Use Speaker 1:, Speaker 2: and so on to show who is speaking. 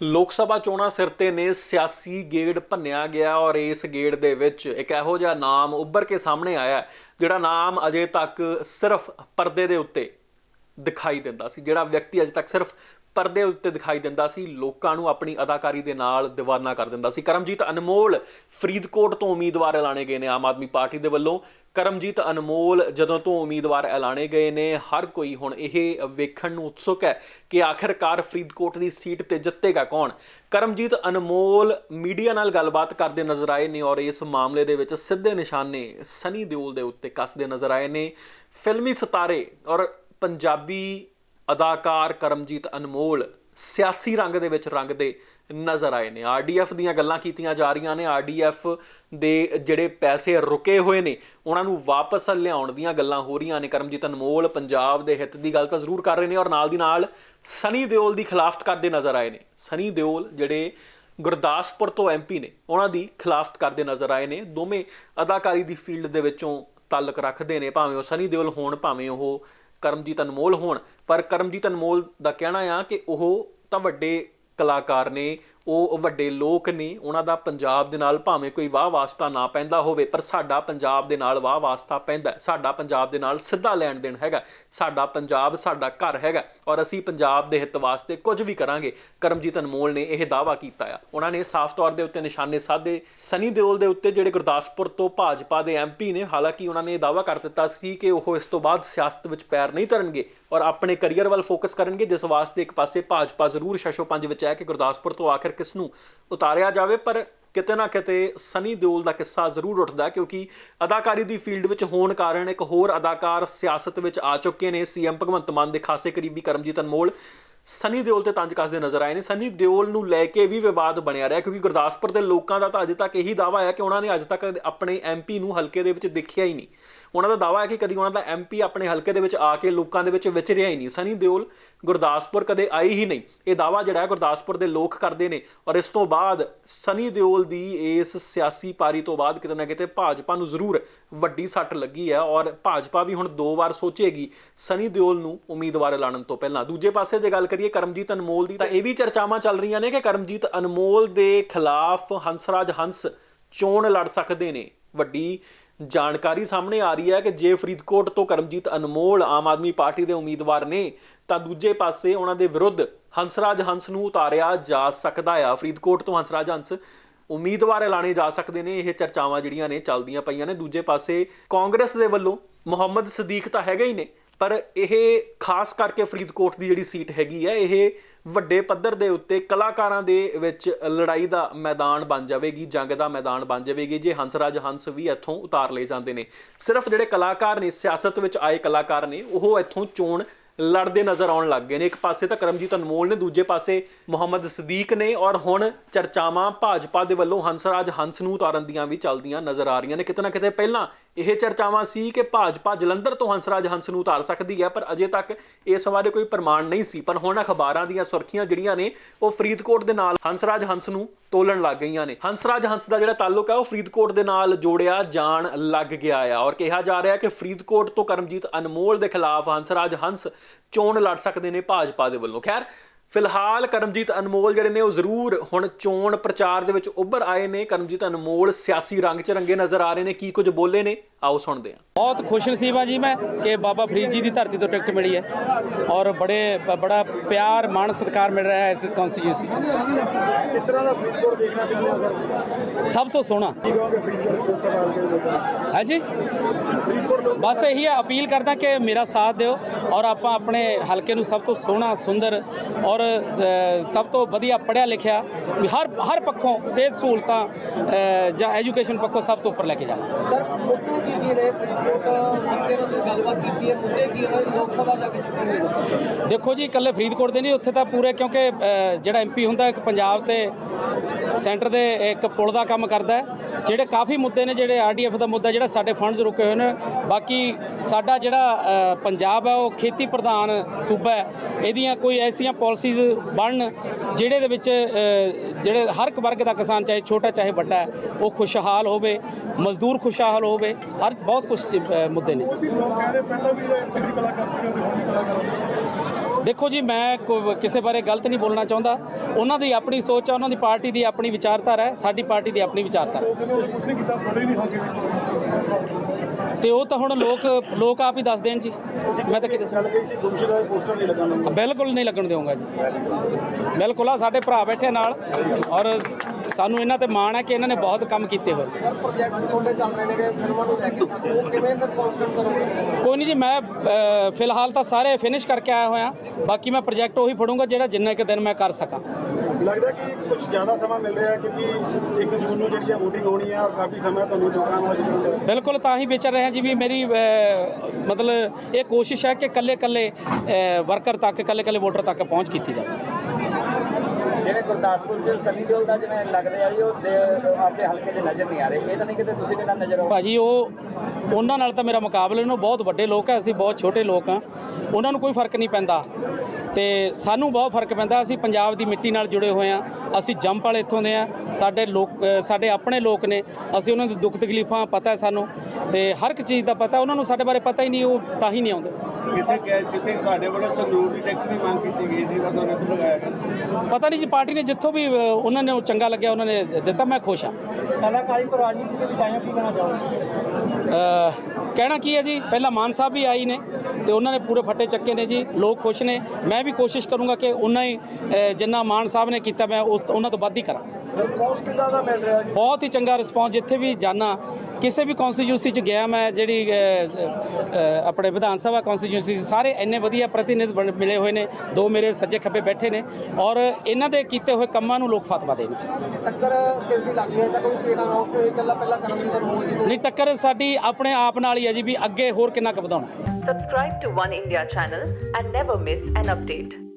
Speaker 1: ਲੋਕ ਸਭਾ ਚੋਣਾਂ ਸਿਰ ਤੇ ਨੇ, ਸਿਆਸੀ ਗੇੜ ਭੰਨਿਆ ਗਿਆ ਔਰ ਇਸ ਗੇੜ ਦੇ ਵਿੱਚ ਇੱਕ ਇਹੋ ਜਿਹਾ ਨਾਮ ਉੱਭਰ ਕੇ ਸਾਹਮਣੇ ਆਇਆ ਜਿਹੜਾ ਨਾਮ ਅਜੇ ਤੱਕ ਸਿਰਫ ਪਰਦੇ ਦੇ ਉੱਤੇ ਦਿਖਾਈ ਦਿੰਦਾ ਸੀ, ਜਿਹੜਾ ਵਿਅਕਤੀ ਅਜੇ ਤੱਕ ਸਿਰਫ ਪਰਦੇ ਉੱਤੇ ਦਿਖਾਈ ਦਿੰਦਾ ਸੀ, ਲੋਕਾਂ ਨੂੰ ਆਪਣੀ ਅਦਾਕਾਰੀ ਦੇ ਨਾਲ دیਵਾਨਾ ਕਰ ਦਿੰਦਾ ਸੀ। ਕਰਮਜੀਤ ਅਨਮੋਲ ਫਰੀਦਕੋਟ ਤੋਂ ਉਮੀਦਵਾਰ ਐਲਾਨੇ ਗਏ ਨੇ ਆਮ ਆਦਮੀ ਪਾਰਟੀ ਦੇ ਵੱਲੋਂ। ਕਰਮਜੀਤ ਅਨਮੋਲ ਜਦੋਂ ਤੋਂ ਉਮੀਦਵਾਰ ਐਲਾਨੇ ਗਏ ਨੇ, ਹਰ ਕੋਈ ਹੁਣ ਇਹ ਵੇਖਣ ਨੂੰ ਉਤਸੁਕ ਹੈ ਕਿ ਆਖਿਰਕਾਰ ਫਰੀਦਕੋਟ ਦੀ ਸੀਟ ਤੇ ਜਿੱਤੇਗਾ ਕੌਣ। ਕਰਮਜੀਤ ਅਨਮੋਲ ਮੀਡੀਆ ਨਾਲ ਗੱਲਬਾਤ ਕਰਦੇ ਨਜ਼ਰ ਆਏ ਨੇ ਔਰ ਇਸ ਮਾਮਲੇ ਦੇ ਵਿੱਚ ਸਿੱਧੇ ਨਿਸ਼ਾਨੇ ਸਨੀ ਦਿਓਲ ਦੇ ਉੱਤੇ ਕੱਸਦੇ ਨਜ਼ਰ ਆਏ ਨੇ। ਫਿਲਮੀ ਸਿਤਾਰੇ ਔਰ ਪੰਜਾਬੀ ਅਦਾਕਾਰ ਕਰਮਜੀਤ ਅਨਮੋਲ ਸਿਆਸੀ ਰੰਗ ਦੇ ਵਿੱਚ ਰੰਗਦੇ ਨਜ਼ਰ ਆਏ ਨੇ। ਆਰਡੀਐਫ ਦੀਆਂ ਗੱਲਾਂ ਕੀਤੀਆਂ ਜਾ ਰਹੀਆਂ ਨੇ। ਆਰਡੀਐਫ ਦੇ ਜਿਹੜੇ ਪੈਸੇ ਰੁਕੇ ਹੋਏ ਨੇ, ਉਹਨਾਂ ਨੂੰ ਵਾਪਸ ਲਿਆਉਣ ਦੀਆਂ ਗੱਲਾਂ ਹੋ ਰਹੀਆਂ ਨੇ। ਕਰਮਜੀਤ ਅਨਮੋਲ ਪੰਜਾਬ ਦੇ ਹਿੱਤ ਦੀ ਗੱਲ ਤਾਂ ਜ਼ਰੂਰ ਕਰ ਰਹੇ ਨੇ ਔਰ ਨਾਲ ਦੀ ਨਾਲ ਸਨੀ ਦਿਓਲ ਦੀ ਖਿਲਾਫਤ ਕਰਦੇ ਨਜ਼ਰ ਆਏ ਨੇ। ਸਨੀ ਦਿਓਲ ਜਿਹੜੇ ਗੁਰਦਾਸਪੁਰ ਤੋਂ ਐਮਪੀ ਨੇ, ਉਹਨਾਂ ਦੀ ਖਿਲਾਫਤ ਕਰਦੇ ਨਜ਼ਰ ਆਏ ਨੇ। ਦੋਵੇਂ ਅਦਾਕਾਰੀ ਦੀ ਫੀਲਡ ਦੇ ਵਿੱਚੋਂ ਤਾਲਕ ਰੱਖਦੇ ਨੇ। ਭਾਵੇਂ ਉਹ ਸਨੀ ਦਿਓਲ ਹੋਣ, ਭਾਵੇਂ ਉਹ ਕਰਮਜੀਤ ਅਨਮੋਲ ਹੋਣ। ਪਰ ਕਰਮਜੀਤ ਅਨਮੋਲ ਦਾ ਕਹਿਣਾ ਆ ਕਿ ਉਹ ਤਾਂ ਵੱਡੇ ਕਲਾਕਾਰ ਨੇ ਉਹ ਵੱਡੇ ਲੋਕ ਨੇ, ਉਹਨਾਂ ਦਾ ਪੰਜਾਬ ਦੇ ਨਾਲ ਭਾਵੇਂ ਕੋਈ ਵਾਹ ਵਾਸਤਾ ਨਾ ਪੈਂਦਾ ਹੋਵੇ, ਪਰ ਸਾਡਾ ਪੰਜਾਬ ਦੇ ਨਾਲ ਵਾਹ ਵਾਸਤਾ ਪੈਂਦਾ ਸਾਡਾ ਪੰਜਾਬ ਦੇ ਨਾਲ ਸਿੱਧਾ ਲੈਣ ਦੇਣ ਹੈਗਾ ਸਾਡਾ ਪੰਜਾਬ ਸਾਡਾ ਘਰ ਹੈਗਾ ਔਰ ਅਸੀਂ ਪੰਜਾਬ ਦੇ ਹਿੱਤ ਵਾਸਤੇ ਕੁਝ ਵੀ ਕਰਾਂਗੇ। ਕਰਮਜੀਤ ਅਨਮੋਲ ਨੇ ਇਹ ਦਾਵਾ ਕੀਤਾ ਆ। ਉਹਨਾਂ ਨੇ ਸਾਫ਼ ਤੌਰ ਦੇ ਉੱਤੇ ਨਿਸ਼ਾਨੇ ਸਾਧੇ। ਸਨੀ ਦਿਓਲ ਦੇ ਉੱਤੇ ਜਿਹੜੇ ਗੁਰਦਾਸਪੁਰ ਤੋਂ ਭਾਜਪਾ ਦੇ ਐਮਪੀ ਨੇ, ਹਾਲਾਂਕਿ ਉਹਨਾਂ ਨੇ ਇਹ ਦਾਵਾ ਕਰ ਦਿੱਤਾ ਸੀ ਕਿ ਉਹ ਇਸ ਤੋਂ ਬਾਅਦ ਸਿਆਸਤ ਵਿੱਚ ਪੈਰ ਨਹੀਂ ਧਰਨਗੇ ਔਰ ਆਪਣੇ ਕੈਰੀਅਰ ਵੱਲ ਫੋਕਸ ਕਰਨਗੇ। ਜਿਸ ਵਾਸਤੇ ਇੱਕ ਪਾਸੇ ਭਾਜਪਾ ਜ਼ਰੂਰ ਸ਼ਸ਼ੋ ਪੰਜ ਵਿੱਚ ਹੈ ਕਿ ਗੁਰਦਾਸਪੁਰ ਤੋਂ ਆਖਿਰ ਕਿਸ ਨੂੰ ਉਤਾਰਿਆ ਜਾਵੇ, ਪਰ ਕਿਤੇ ਨਾ ਕਿਤੇ ਸਨੀ ਦਿਓਲ ਦਾ ਕਿੱਸਾ ਜ਼ਰੂਰ ਉੱਠਦਾ ਕਿਉਂਕਿ ਅਦਾਕਾਰੀ ਦੀ ਫੀਲਡ ਵਿੱਚ ਹੋਣ ਕਾਰਨ ਇੱਕ ਹੋਰ ਅਦਾਕਾਰ ਸਿਆਸਤ ਵਿੱਚ ਆ ਚੁੱਕੇ ਨੇ, ਸੀਐਮ ਭਗਵੰਤ ਮਾਨ ਦੇ ਖਾਸੇ ਕਰੀਬੀ ਕਰਮਜੀਤ ਅਨਮੋਲ। ਸਨੀ ਦਿਓਲ ਤੇ ਤੰਜ ਕੱਸਦੇ ਨਜ਼ਰ ਆਏ ਨੇ। ਸਨੀ ਦਿਓਲ ਨੂੰ ਲੈ ਕੇ ਵੀ ਵਿਵਾਦ ਬਣਿਆ ਰਿਹਾ, ਕਿਉਂਕਿ ਗੁਰਦਾਸਪੁਰ ਦੇ ਲੋਕਾਂ ਦਾ ਤਾਂ ਅਜੇ ਤੱਕ ਇਹੀ ਦਾਵਾ ਹੈ ਕਿ ਉਹਨਾਂ ਨੇ ਅੱਜ ਤੱਕ ਆਪਣੇ ਐਮਪੀ ਨੂੰ ਹਲਕੇ ਦੇ ਵਿੱਚ ਦੇਖਿਆ ਹੀ ਨਹੀਂ। ਉਹਨਾਂ ਦਾ ਦਾਵਾ ਹੈ ਕਿ ਕਦੀ ਉਹਨਾਂ ਦਾ ਐਮਪੀ ਆਪਣੇ ਹਲਕੇ ਦੇ ਵਿੱਚ ਆ ਕੇ ਲੋਕਾਂ ਦੇ ਵਿੱਚ ਵਿਚਰਿਆ ਹੀ ਨਹੀਂ। ਸਨੀ ਦਿਓਲ ਗੁਰਦਾਸਪੁਰ ਕਦੇ ਆਈ ਹੀ ਨਹੀਂ। ਇਹ ਦਾਵਾ ਜਿਹੜਾ ਹੈ ਗੁਰਦਾਸਪੁਰ ਦੇ ਲੋਕ ਕਰਦੇ ਨੇ ਔਰ ਇਸ ਤੋਂ ਬਾਅਦ ਸਨੀ ਦਿਓਲ ਦੀ ਇਸ ਸਿਆਸੀ ਪਾਰੀ ਤੋਂ ਬਾਅਦ ਕਿਤੇ ਨਾ ਕਿਤੇ ਭਾਜਪਾ ਨੂੰ ਜ਼ਰੂਰ ਵੱਡੀ ਸੱਟ ਲੱਗੀ ਹੈ ਔਰ ਭਾਜਪਾ ਵੀ ਹੁਣ ਦੋ ਵਾਰ ਸੋਚੇਗੀ ਸਨੀ ਦਿਓਲ ਨੂੰ ਉਮੀਦਵਾਰ ਐਲਾਨਣ ਤੋਂ ਪਹਿਲਾਂ। ਦੂਜੇ ਪਾਸੇ ਜੇ ਗੱਲ ਕਰੀਏ ਕਰਮਜੀਤ ਅਨਮੋਲ ਦੀ, ਤਾਂ ਇਹ ਵੀ ਚਰਚਾਵਾਂ ਚੱਲ ਰਹੀਆਂ ਨੇ ਕਿ ਕਰਮਜੀਤ ਅਨਮੋਲ ਦੇ ਖਿਲਾਫ ਹੰਸਰਾਜ ਹੰਸ ਚੋਣ ਲੜ ਸਕਦੇ ਨੇ। ਵੱਡੀ ਜਾਣਕਾਰੀ ਸਾਹਮਣੇ ਆ ਰਹੀ ਹੈ ਕਿ ਜੇ ਫਰੀਦਕੋਟ ਤੋਂ ਕਰਮਜੀਤ ਅਨਮੋਲ ਆਮ ਆਦਮੀ ਪਾਰਟੀ ਦੇ ਉਮੀਦਵਾਰ ਨੇ, ਤਾਂ ਦੂਜੇ ਪਾਸੇ ਉਹਨਾਂ ਦੇ ਵਿਰੁੱਧ ਹੰਸਰਾਜ ਹੰਸ ਨੂੰ ਉਤਾਰਿਆ ਜਾ ਸਕਦਾ ਆ। ਫਰੀਦਕੋਟ ਤੋਂ ਹੰਸਰਾਜ ਹੰਸ ਉਮੀਦਵਾਰ ਐਲਾਨੇ ਜਾ ਸਕਦੇ ਨੇ। ਇਹ ਚਰਚਾਵਾਂ ਜਿਹੜੀਆਂ ਨੇ ਚੱਲਦੀਆਂ ਪਈਆਂ ਨੇ। ਦੂਜੇ ਪਾਸੇ ਕਾਂਗਰਸ ਦੇ ਵੱਲੋਂ ਮੁਹੰਮਦ ਸਦੀਕ ਤਾਂ ਹੈਗਾ ਹੀ ਨੇ। ਪਰ ਇਹ ਖਾਸ ਕਰਕੇ ਫਰੀਦਕੋਟ ਦੀ ਜਿਹੜੀ ਸੀਟ ਹੈਗੀ ਹੈ ਇਹ ਵੱਡੇ ਪੱਧਰ ਦੇ ਉੱਤੇ ਕਲਾਕਾਰਾਂ ਦੇ ਵਿੱਚ ਲੜਾਈ ਦਾ ਮੈਦਾਨ ਬਣ ਜਾਵੇਗੀ, ਜੰਗ ਦਾ ਮੈਦਾਨ ਬਣ ਜਾਵੇਗੀ, ਜੇ ਹੰਸਰਾਜ ਹੰਸ ਵੀ ਇੱਥੋਂ ਉਤਾਰ ਲਏ ਜਾਂਦੇ ਨੇ। ਸਿਰਫ ਜਿਹੜੇ ਕਲਾਕਾਰ ਨੇ, ਸਿਆਸਤ ਵਿੱਚ ਆਏ ਕਲਾਕਾਰ ਨੇ, ਉਹ ਇੱਥੋਂ ਚੋਣ ਲੜਦੇ ਨਜ਼ਰ ਆਉਣ ਲੱਗ ਗਏ ਨੇ। ਇੱਕ ਪਾਸੇ ਤਾਂ ਕਰਮਜੀਤ ਅਨਮੋਲ ਨੇ, ਦੂਜੇ ਪਾਸੇ ਮੁਹੰਮਦ ਸਦੀਕ ਨੇ, ਔਰ ਹੁਣ ਚਰਚਾਵਾਂ ਭਾਜਪਾ ਦੇ ਵੱਲੋਂ ਹੰਸਰਾਜ ਹੰਸ ਨੂੰ ਉਤਾਰਨ ਦੀਆਂ ਵੀ ਚੱਲਦੀਆਂ ਨਜ਼ਰ ਆ ਰਹੀਆਂ ਨੇ। ਕਿਤੇ ਨਾ ਕਿਤੇ ਪਹਿਲਾਂ ਇਹ ਚਰਚਾਵਾਂ ਸੀ ਕਿ ਭਾਜਪਾ ਜਲੰਧਰ ਤੋਂ ਹੰਸਰਾਜ ਹੰਸ ਨੂੰ ਉਤਾਰ ਸਕਦੀ ਹੈ, ਪਰ ਅਜੇ ਤੱਕ ਇਸ ਬਾਰੇ ਕੋਈ ਪ੍ਰਮਾਣ ਨਹੀਂ ਸੀ। ਪਰ ਹੁਣ ਅਖਬਾਰਾਂ ਦੀਆਂ ਸੁਰਖੀਆਂ ਜਿਹੜੀਆਂ ਨੇ, ਉਹ ਫਰੀਦਕੋਟ ਦੇ ਨਾਲ ਹੰਸਰਾਜ ਹੰਸ ਨੂੰ ਤੋਲਣ ਲੱਗ ਗਈਆਂ ਨੇ। ਹੰਸਰਾਜ ਹੰਸ ਦਾ ਜਿਹੜਾ ਤਾਲੁਕ ਹੈ, ਉਹ ਫਰੀਦਕੋਟ ਦੇ ਨਾਲ ਜੋੜਿਆ ਜਾਣ ਲੱਗ ਗਿਆ ਹੈ ਔਰ ਕਿਹਾ ਜਾ ਰਿਹਾ ਕਿ ਫਰੀਦਕੋਟ ਤੋਂ ਕਰਮਜੀਤ ਅਨਮੋਲ ਦੇ ਖਿਲਾਫ ਹੰਸਰਾਜ ਹੰਸ ਚੋਣ ਲੜ ਸਕਦੇ ਨੇ ਭਾਜਪਾ ਦੇ ਵੱਲੋਂ। ਖੈਰ ਫਿਲਹਾਲ ਕਰਮਜੀਤ ਅਨਮੋਲ ਜਿਹੜੇ ਨੇ ਉਹ ਜ਼ਰੂਰ ਹੁਣ ਚੋਣ ਪ੍ਰਚਾਰ ਦੇ ਵਿੱਚ ਉੱਭਰ ਆਏ ਨੇ। ਕਰਮਜੀਤ ਅਨਮੋਲ ਸਿਆਸੀ ਰੰਗ 'ਚ ਰੰਗੇ ਨਜ਼ਰ ਆ ਰਹੇ ਨੇ। ਕੀ ਕੁਝ ਬੋਲੇ ਨੇ? ਆਓ ਸੁਣਦੇ ਹਾਂ।
Speaker 2: ਬਹੁਤ ਖੁਸ਼ ਨਸੀਬ ਹਾਂ ਜੀ ਮੈਂ ਕਿ ਬਾਬਾ ਫਰੀਦ ਜੀ ਦੀ ਧਰਤੀ ਤੋਂ ਟਿਕਟ ਮਿਲੀ ਹੈ ਔਰ ਬੜੇ ਬੜਾ ਪਿਆਰ ਮਾਣ ਸਤਿਕਾਰ ਮਿਲ ਰਿਹਾ ਹੈ ਇਸ ਕਨਸਟੀਟਿਊਂਸੀ 'ਚ।
Speaker 3: ਕਿਸ ਤਰ੍ਹਾਂ ਦਾ ਫਰੀਦਕੋਟ ਦੇਖਣਾ ਚਾਹੁੰਦੇ ਹੋ ਸਰ?
Speaker 2: ਸਭ ਤੋਂ ਸੋਹਣਾ। ਹੈ ਜੀ ਬਸ ਇਹੀ ਹੈ ਅਪੀਲ ਕਰਦਾ ਕਿ ਮੇਰਾ ਸਾਥ ਦਿਓ ਔਰ ਆਪਾਂ ਆਪਣੇ ਹਲਕੇ ਨੂੰ ਸਭ ਤੋਂ ਸੋਹਣਾ ਸੁੰਦਰ ਔਰ ਸਭ ਤੋਂ ਵਧੀਆ ਪੜ੍ਹਿਆ ਲਿਖਿਆ ਹਰ ਹਰ ਪੱਖੋਂ ਸਿਹਤ ਸਹੂਲਤਾਂ ਜਾਂ ਐਜੂਕੇਸ਼ਨ ਪੱਖੋਂ ਸਭ ਤੋਂ ਉੱਪਰ ਲੈ ਕੇ ਜਾਵਾਂ।
Speaker 4: ਸਰ ਮੁੱਦੇ ਕੀ ਕੀ ਰਹੇ ਫਰੀਦਕੋਟ ਤੁਸੀਂ ਗੱਲਬਾਤ ਕੀਤੀ ਹੈ? ਮੁੱਦੇ ਕੀ ਹੈ ਲੋਕ ਸਭਾ ਜਾ ਕੇ ਚੁੱਕੇ
Speaker 2: ਦੇਖੋ ਜੀ ਇਕੱਲੇ ਫਰੀਦਕੋਟ ਦੇ ਨਹੀਂ ਉੱਥੇ ਤਾਂ ਪੂਰੇ ਕਿਉਂਕਿ ਜਿਹੜਾ ਐਮਪੀ ਹੁੰਦਾ ਇੱਕ ਪੰਜਾਬ ਤੇ ਸੈਂਟਰ ਦੇ ਇੱਕ ਪੁਲ ਦਾ ਕੰਮ ਕਰਦਾ ਹੈ। ਜਿਹੜੇ ਕਾਫੀ ਮੁੱਦੇ ਨੇ ਜਿਹੜੇ ਆਰਡੀਐਫ ਦਾ ਮੁੱਦਾ, ਜਿਹੜਾ ਸਾਡੇ ਫੰਡਸ ਰੁਕੇ ਹੋਏ ਨੇ। ਬਾਕੀ ਸਾਡਾ ਜਿਹੜਾ ਪੰਜਾਬ ਹੈ, ਉਹ ਖੇਤੀ ਪ੍ਰਧਾਨ ਸੂਬਾ ਹੈ। ਇਹਦੀਆਂ ਕੋਈ ਐਸੀਆਂ ਪਾਲਿਸੀਜ਼ ਬਣਨ ਜਿਹੜੇ ਦੇ ਵਿੱਚ ਜਿਹੜੇ ਹਰ ਇੱਕ ਵਰਗ ਦਾ ਕਿਸਾਨ, ਚਾਹੇ ਛੋਟਾ, ਚਾਹੇ ਵੱਡਾ ਹੈ, ਉਹ ਖੁਸ਼ਹਾਲ ਹੋਵੇ, ਮਜ਼ਦੂਰ ਖੁਸ਼ਹਾਲ ਹੋਵੇ, ਹਰ, ਬਹੁਤ ਕੁਝ ਮੁੱਦੇ ਨੇ।
Speaker 3: ਕਹਿ।
Speaker 2: ਦੇਖੋ ਜੀ ਮੈਂ ਕਿਸੇ ਬਾਰੇ ਗਲਤ ਨਹੀਂ ਬੋਲਣਾ ਚਾਹੁੰਦਾ। ਉਹਨਾਂ ਦੀ ਆਪਣੀ ਸੋਚ ਹੈ ਉਹਨਾਂ ਦੀ ਪਾਰਟੀ ਦੀ ਆਪਣੀ ਵਿਚਾਰਧਾਰਾ ਹੈ ਸਾਡੀ ਪਾਰਟੀ ਦੀ ਆਪਣੀ ਵਿਚਾਰਧਾਰਾ ਤੇ ਉਹ ਤਾਂ ਹੁਣ ਲੋਕ ਲੋਕ ਆਪ ਹੀ ਦੱਸ ਦੇਣ ਜੀ। ਮੈਂ ਤਾਂ ਕਿਤੇ
Speaker 3: ਚੱਲ ਗਈ ਸੀ ਗੁੰਮਸ਼ੁਦਾ ਪੋਸਟਰ ਨਹੀਂ ਲੱਗਣ
Speaker 2: ਬਿਲਕੁਲ ਨਹੀਂ ਲੱਗਣ ਦੇਵਾਂਗਾ ਜੀ। ਬਿਲਕੁਲ ਆ ਸਾਡੇ ਭਰਾ ਬੈਠੇ ਨਾਲ। ਔਰ ਸਾਨੂੰ ਇਹਨਾਂ ਤੇ ਮਾਣ ਹੈ ਕਿ ਇਹਨਾਂ ਨੇ ਬਹੁਤ ਕੰਮ ਕੀਤੇ ਹੋਏ।
Speaker 4: ਸਰ ਪ੍ਰੋਜੈਕਟ ਤੁਹਾਡੇ ਚੱਲ ਰਹੇ ਨੇ ਫਿਲਮਾਂ ਨੂੰ ਲੈ ਕੇ ਉਹ ਕਿਵੇਂ ਕਾਨਸੈਪਟ ਕਰੋਗੇ?
Speaker 2: ਕੋਈ ਨਹੀਂ ਜੀ ਮੈਂ ਫਿਲਹਾਲ ਤਾਂ ਸਾਰੇ ਫਿਨਿਸ਼ ਕਰਕੇ ਆਇਆ ਹੋਇਆ। ਬਾਕੀ ਮੈਂ ਪ੍ਰੋਜੈਕਟ ਉਹੀ ਫੜੂੰਗਾ ਜਿਹੜਾ ਜਿੰਨੇ ਕੁ ਦਿਨ ਮੈਂ ਕਰ ਸਕਾਂ।
Speaker 3: ਲੱਗਦਾ ਕਿ ਕੁਝ ਜ਼ਿਆਦਾ ਸਮਾਂ ਮਿਲ ਰਿਹਾ ਕਿਉਂਕਿ 1 ਜੂਨ ਨੂੰ ਜਿਹੜੀ ਹੈ ਵੋਟਿੰਗ ਹੋਣੀ ਹੈ ਔਰ ਕਾਫੀ ਸਮਾਂ ਤੁਹਾਨੂੰ ਲੋਕਾਂ ਨੂੰ
Speaker 2: ਬਿਲਕੁਲ ਤਾਂ ਹੀ ਵਿਚਰ ਰਹੇ ਹਾਂ ਜੀ ਵੀ ਮੇਰੀ ਮਤਲਬ ਇਹ ਕੋਸ਼ਿਸ਼ ਹੈ ਕਿ ਕੱਲੇ ਕੱਲੇ ਵਰਕਰ ਤੱਕ ਕੱਲੇ ਕੱਲੇ ਵੋਟਰ ਤੱਕ ਪਹੁੰਚ ਕੀਤੀ ਜਾਵੇ।
Speaker 5: ਜਿਹੜੇ ਗੁਰਦਾਸਪੁਰ ਦੇ ਸਨੀ ਦਿਓਲ ਦਾ ਜਿਵੇਂ ਲੱਗਦੇ ਆ ਜੀ, ਉਹ ਆਪਣੇ ਹਲਕੇ 'ਚ ਨਜ਼ਰ ਨਹੀਂ ਆ ਰਹੇ। ਇਹ ਤਾਂ ਨਹੀਂ ਕਿਤੇ ਤੁਸੀਂ ਵੀ ਨਾ ਨਜ਼ਰ ਆਓ?
Speaker 2: ਭਾਜੀ, ਉਹ ਉਹਨਾਂ ਨਾਲ ਤਾਂ ਮੇਰਾ ਮੁਕਾਬਲਾ ਨਹੀਂ ਬਹੁਤ ਵੱਡੇ ਲੋਕ ਆ, ਅਸੀਂ ਬਹੁਤ ਛੋਟੇ ਲੋਕ ਆ। ਉਹਨਾਂ ਨੂੰ ਕੋਈ ਫ਼ਰਕ ਨਹੀਂ ਪੈਂਦਾ। ਤੇ ਸਾਨੂੰ ਬਹੁਤ ਫ਼ਰਕ ਪੈਂਦਾ ਅਸੀਂ ਪੰਜਾਬ ਦੀ ਮਿੱਟੀ ਨਾਲ ਜੁੜੇ ਹੋਏ ਆ ਅਸੀਂ ਜੰਪ ਵਾਲੇ ਇੱਥੋਂ ਦੇ ਆ ਸਾਡੇ ਲੋਕ ਸਾਡੇ ਆਪਣੇ ਲੋਕ ਨੇ ਅਸੀਂ ਉਹਨਾਂ ਦੇ ਦੁੱਖ ਤਕਲੀਫਾਂ ਪਤਾ ਹੈ ਸਾਨੂੰ ਤੇ ਹਰ ਇੱਕ ਚੀਜ਼ ਦਾ ਪਤਾ ਉਹਨਾਂ ਨੂੰ ਸਾਡੇ ਬਾਰੇ ਪਤਾ ਹੀ ਨਹੀਂ ਉਹ ਤਾਂ ਹੀ ਨਹੀਂ ਆਉਂਦੇ।
Speaker 3: ਕਿਤੇ ਕਿਤੇ ਤੁਹਾਡੇ ਵੱਲੋਂ ਸੰਦੂਰ ਦੀ ਟੈਕਸ ਦੀ ਮੰਗ ਕੀਤੀ ਗਈ ਸੀ ਤੁਹਾਨੂੰ ਇੱਥੇ ਲਗਾਇਆ
Speaker 2: ਪਤਾ ਨਹੀਂ ਜੀ ਪਾਰਟੀ ਨੇ ਜਿੱਥੋਂ ਵੀ ਉਹਨਾਂ ਨੇ ਚੰਗਾ ਲੱਗਿਆ ਉਹਨਾਂ ਨੇ ਦਿੱਤਾ ਮੈਂ ਖੁਸ਼ ਹਾਂ।
Speaker 3: ਕਲਾਕਾਰੀ ਤੋਂ ਰਾਜਨੀਤੀ ਦੇ ਵਿੱਚ ਆਇਆ ਕੀ ਕਹਿਣਾ ਚਾਹੋਗੇ?
Speaker 2: ਕਹਿਣਾ ਕੀ ਹੈ ਜੀ? ਪਹਿਲਾਂ ਮਾਨ ਸਾਹਿਬ ਵੀ ਆਈ ਨੇ ਤੇ ਉਹਨਾਂ ਨੇ ਪੂਰੇ ਫੱਟੇ ਚੱਕੇ ਨੇ ਜੀ ਲੋਕ ਖੁਸ਼ ਨੇ। ਮੈਂ ਵੀ ਕੋਸ਼ਿਸ਼ ਕਰੂੰਗਾ ਕਿ ਉਨਾ ਹੀ ਜਿੰਨਾ ਮਾਨ ਸਾਹਿਬ ਨੇ ਕੀਤਾ ਮੈਂ ਉਸ ਉਹਨਾਂ ਤੋਂ ਵੱਧ ਹੀ ਕਰਾਂ।
Speaker 3: ਰਿਸਪੌਂਸ ਕਿੱਦਾਂ ਦਾ ਮਿਲ ਰਿਹਾ ਜੀ?
Speaker 2: ਬਹੁਤ ਹੀ ਚੰਗਾ ਰਿਸਪੌਂਸ ਜਿੱਥੇ ਵੀ ਜਾਣਾ ਕਿਸੇ ਵੀ ਕੌਂਸਟੀਚੂਸੀ ਚ ਗਿਆ ਮੈਂ ਜਿਹੜੀ ਆਪਣੇ ਵਿਧਾਨ ਸਭਾ ਕੌਂਸਟੀਚੂਸੀ ਸਾਰੇ ਇੰਨੇ ਵਧੀਆ ਪ੍ਰਤੀਨਿਧ ਮਿਲੇ ਹੋਏ ਨੇ ਦੋ ਮੇਰੇ ਸੱਜੇ ਖੱਬੇ ਬੈਠੇ ਨੇ ਔਰ ਇਹਨਾਂ ਦੇ ਕੀਤੇ ਹੋਏ ਕੰਮਾਂ ਨੂੰ ਲੋਕ ਫਤਵਾ ਦੇਣ।
Speaker 4: ਟੱਕਰ ਕਿਸ ਦੀ ਲੱਗ ਹੈ? ਤਾਂ ਕੋਈ ਸੀਟ ਅਨਾਉਂਸ ਹੋਈ ਪਹਿਲਾਂ ਕਰਮਜੀਤ ਅਨਮੋਲ ਜੀ ਨੂੰ
Speaker 2: ਨਹੀਂ ਟੱਕਰ ਸਾਡੀ ਆਪਣੇ ਆਪ ਨਾਲ ਹੀ ਹੈ ਜੀ ਵੀ ਅੱਗੇ ਹੋਰ ਕਿੰਨਾ ਕੁ ਵਧਾਉਣਾ
Speaker 6: subscribe to 1 India channel and never miss an update